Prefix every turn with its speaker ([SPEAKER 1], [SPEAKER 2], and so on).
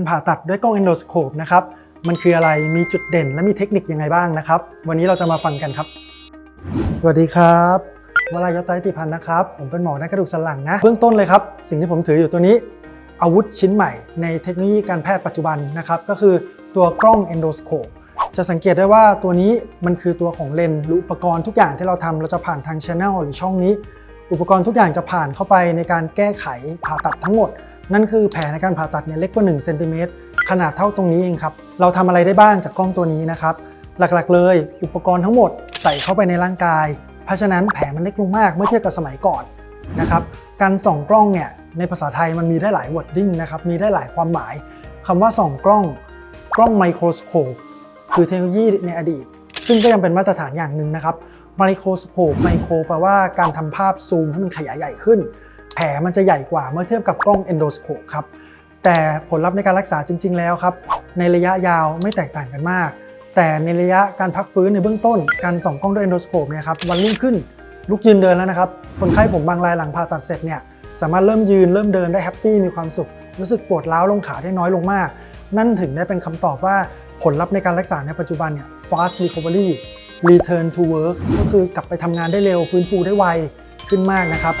[SPEAKER 1] การผ่าตัดด้วยกล้อง endoscope นะครับ มันคืออะไร มีจุดเด่นและมีเทคนิคยังไงบ้างนะครับ วันนี้เราจะมาฟังกันครับ สวัสดีครับวรายศไตติพันธ์นะครับ ผมเป็นหมอด้านกระดูกสันหลังนะ เบื้องต้นเลยครับ สิ่งที่ผมถืออยู่ตัวนี้ อาวุธชิ้นใหม่ในเทคโนโลยีการแพทย์ปัจจุบันนะครับ ก็คือตัวกล้อง endoscope จะสังเกตได้ว่าตัวนี้มันคือตัวของเลนส์หรืออุปกรณ์ทุกอย่างที่เราทำเราจะผ่านทางช anel หรือช่องนี้ อุปกรณ์ทุกอย่างจะผ่านเข้าไปในการแก้ไขผ่าตัดทั้งหมด นั่นคือแผลในการผ่าตัดเนี่ยเล็กกว่า1เซนติเมตรขนาดเท่าตรงนี้เองครับ เราทำอะไรได้บ้างจากกล้องตัวนี้นะครับ หลักๆเลย อุปกรณ์ทั้งหมดใส่เข้าไปในร่างกาย เพราะฉะนั้นแผลมันเล็กลงมากเมื่อเทียบกับสมัยก่อนนะครับการส่องกล้องเนี่ยในภาษาไทยมันมีได้หลายวอร์ดดิ้งนะครับมีได้หลายความหมายคำว่าส่องกล้องกล้องไมโครสโคปคือเทคโนโลยีในอดีต ซึ่งก็ยังเป็นมาตรฐานอย่างหนึ่งนะครับไมโครสโคปไมโครแปลว่าการทำภาพซูมให้มันขยายใหญ่ขึ้น ผลมันจะใหญ่กว่าเมื่อเทียบกับกล้องเอนโดสโคปครับแต่ผลลัพธ์ในการรักษาจริง ๆ แล้วครับ ในระยะยาวไม่แตกต่างกันมาก แต่ในระยะการพักฟื้นในเบื้องต้น การส่องกล้องด้วยเอนโดสโคปเนี่ยครับวันรุ่งขึ้นลุกยืนเดินแล้วนะครับ คนไข้ผมบางรายหลังผ่าตัดเสร็จเนี่ยสามารถเริ่มยืนเริ่มเดินได้แฮปปี้มีความสุข รู้สึกปวดร้าวลงขาได้น้อยลงมาก นั่นถึงได้เป็นคำตอบว่าผลลัพธ์ในการรักษาในปัจจุบันเนี่ย fast recovery return to work ก็คือกลับไปทำงานได้เร็ว ฟื้นฟูได้ไว ขึ้นมากนะครับ